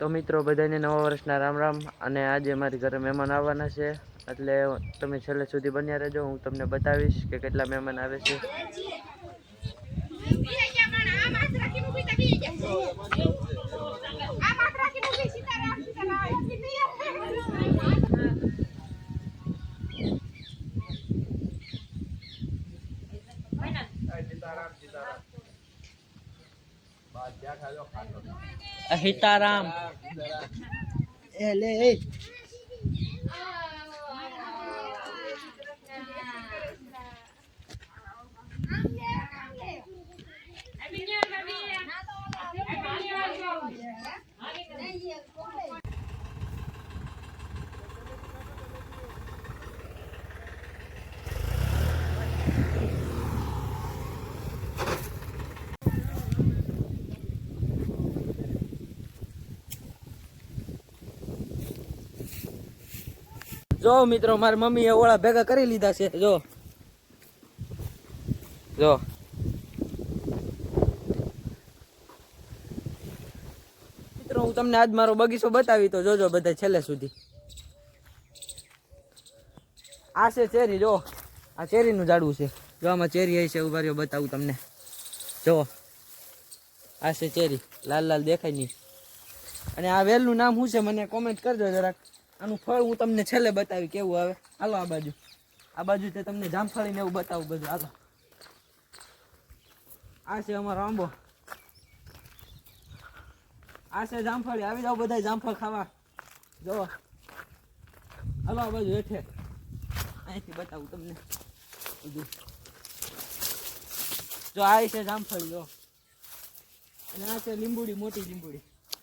તો મિત્રો, બધાને નવા વર્ષના રામ રામ અને આજે મારી ઘરે મહેમાન આવવાના છે. એટલે તમે છેલ્લે સુધી બન્યા રહેજો, હું તમને બતાવીશ કે કેટલા મહેમાન આવે છે. હિતારામ એ લે એ જો મિત્રો, મારી મમ્મી એ ઓળા ભેગા કરી લીધા છે, જો. જો. મિત્રો, હું તમને આજ મારો બગીચો બતાવી તો જોજો બધા છેલ્લે સુધી. આ છે ચેરી, જો. આ ચેરીનું ઝાડવું છે. જો, આમાં ચેરી આવી છે, ઊભા રહ્યો, બતાવું તમને. જો. આ છે ચેરી, લાલ લાલ દેખાય નહીં. અને આ વેલનું નામ શું છે, મને કોમેન્ટ કરજો જરાક. આનું ફળ હું તમને છેલ્લે બતાવી કેવું આવે? હાલો આ બાજુ. આ બાજુ તે તમને જામફળી ને એવું બતાવું બધું. હાલો. આ છે અમારો આંબો. આ છે જામફળી. આવી જાઓ બધા જામફળ ખાવા. જો હાલો આ બાજુ હેઠે. અહીંથી બતાવું તમને બધું. જો આ છે જામફળી, જો. અને આ છે લીંબુડી, મોટી લીંબુડી.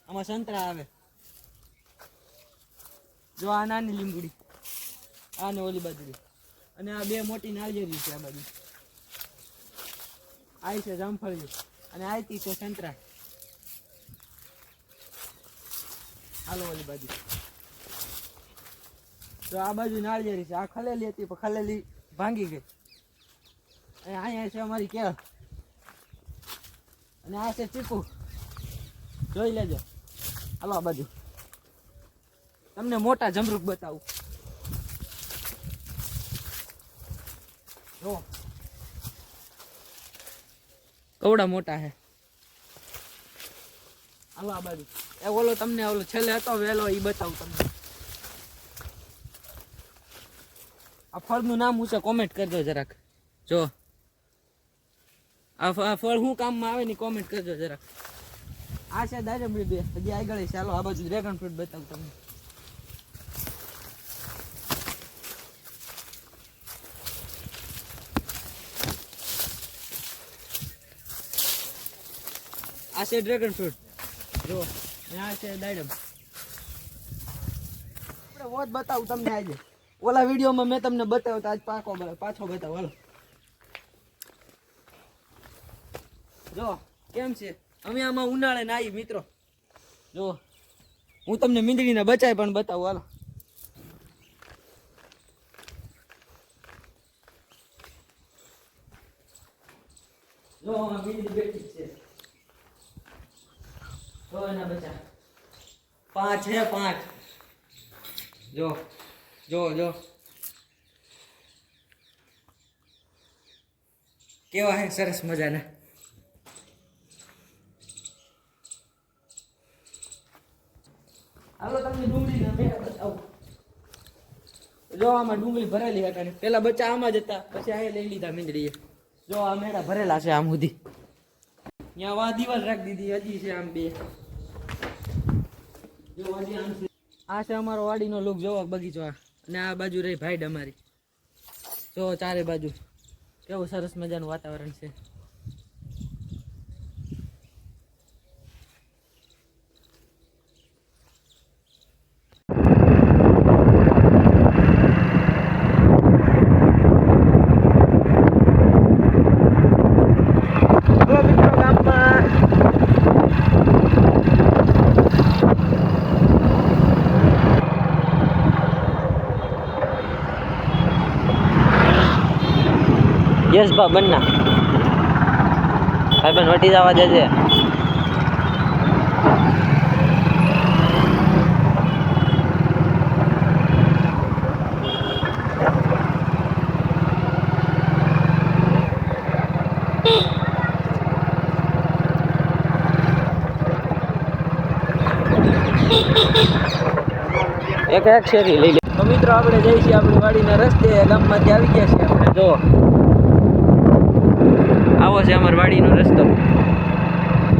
આમાં સંતરા આવે. જો આ નાની લીંબુડી. આ ને ઓલી બાજુ અને આ બે મોટી નાળિયેરી છે આ બાજુ. આ છે જામફળી અને આયતી છે સંતરા. હાલો ઓલી બાજુ. તો આ બાજુ નાળિયેરી છે. આ ખલેલી હતી, પણ ખલેલી ભાંગી ગઈ. અને અહીંયા છે અમારી કેળ. અને આ છે ચીકુ. જોઈ લેજો. હાલો આ બાજુ. તમને મોટા જમરૂક બતાવું. જો. કવડા મોટા હે. આવો આ બાજુ. એ ઓલો તમને ઓલો છેલ્લે હતો, વેલો એ બતાવું તમને. આ ફળનું નામ હું છે? કોમેન્ટ કરજો જરાક. જો. આ ફળ શું કામમાં આવે ને કોમેન્ટ કરજો જરાક. આ છે દાડમડી બે હજી આગળ હાલો, આ બાજુ ડ્રેગન ફ્રૂટ બતાવું તમને. આ છે ડ્રેગન ફ્રૂટ જો આ છે દાડમ. આપણે વોટ બતાવું તમને આજે. ઓલા વિડીયોમાં મેં તમને બતાવ્યો તો આજ પાકો પાછો બતાવો. હાલો. જો કેમ છે? અમે આમાં ઉનાળે નાઈ મિત્રો. જો હું તમને મીંદડીને બચાય પણ બતાવું. હાલો. જો મીંદડી બેઠી છે. એના પાંચ હે પાંચ. જો જો જો. કેવા હે સરસ મજાના. હાલો તમને ડુંગળીના મેળા બતાવું. જો આમાં ડુંગળી ભરેલી હતા ને પેલા બચ્ચા આમાં જ હતા પછી આ લઈ લીધા મીંદડીએ. જો આ મેળા ભરેલા છે આમ સુધી. ત્યાં વા દિવાલ રાખી દીધી હજી છે આમ બે. આ છે અમારો વાડીનો લુક, જોવો બગીચો અને આ બાજુ રહી ભાઈડ અમારી. જો ચારે બાજુ. કેવું સરસ મજાનું વાતાવરણ છે. યશભા બન્ના ભાઈબંધ વટી જવા દેજે એક એક શેરી લઈ લે. તો મિત્રો આપણે જઈશું આપણી વાડીના રસ્તે. ગામમાંથી આવી ગયા છીએ આપણે. જો આવો છે અમારી વાડીનો રસ્તો.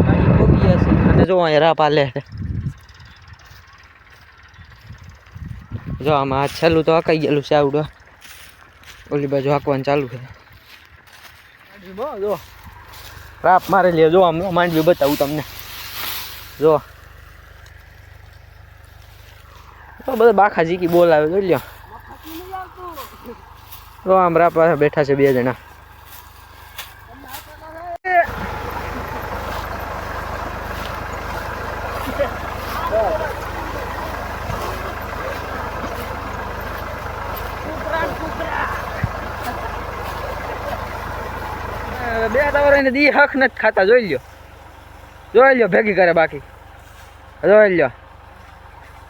વાડી પહોંચી ગયા છે. અને જો અહીંયા રાપ હાલે છે. જો આમાં આ છેલ્લું તો હકાઈ ગયેલું છે આવડો. ઓલી બાજુ હાંકવાનું ચાલુ છે. જો. રાપ મારે લે જો આમ માંડવી બતાવું તમને. જો. બધા બાખા જીકી બોલાવે જોઈ લ્યો. જો આમ રાપ બેઠા છે બે જણા. બે તવર દી હક નથી ખાતા, જોઈ લ્યો. જોઈ લ્યો ભેગી કરે બાકી. જોઈ લ્યો.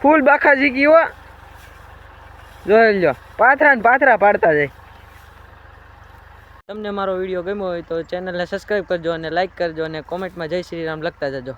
ફૂલ બાખા જીકી હો. જોઈ લ્યો. પાથરા ને પાથરા પાડતા જાય. તમને મારો વીડિયો ગમ્યો હોય તો ચેનલને સબસ્ક્રાઈબ કરજો અને લાઈક કરજો અને કોમેન્ટમાં જય શ્રી રામ લખતા જજો.